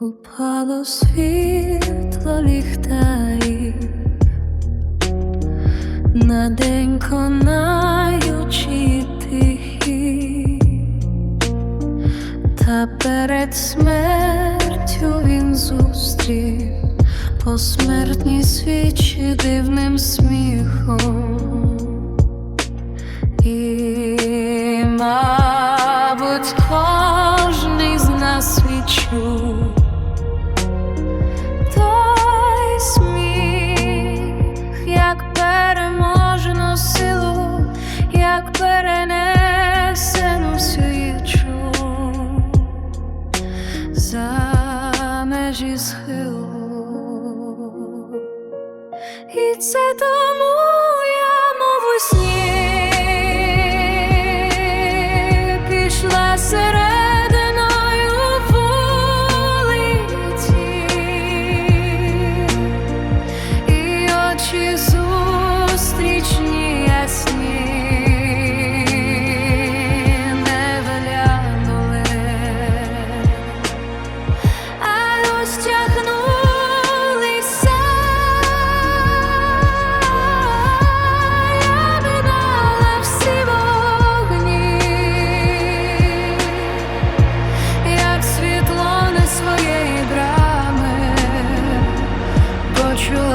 Упало світло ліхтарів на день конаючи тихий, та перед смертю він зустрів. Посмертні свічі дивним сміхом. межі схилу. І це тому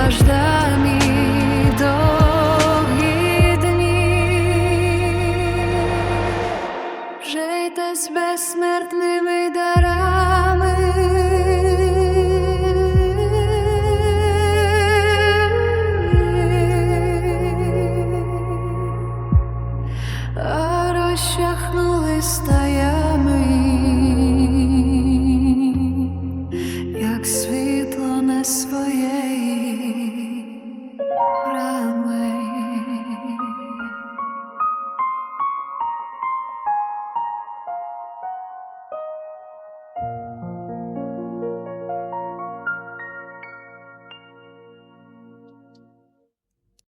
Почула ждамі довгі дні вже з безсмертними дарами. А розчахнули стаями, своєї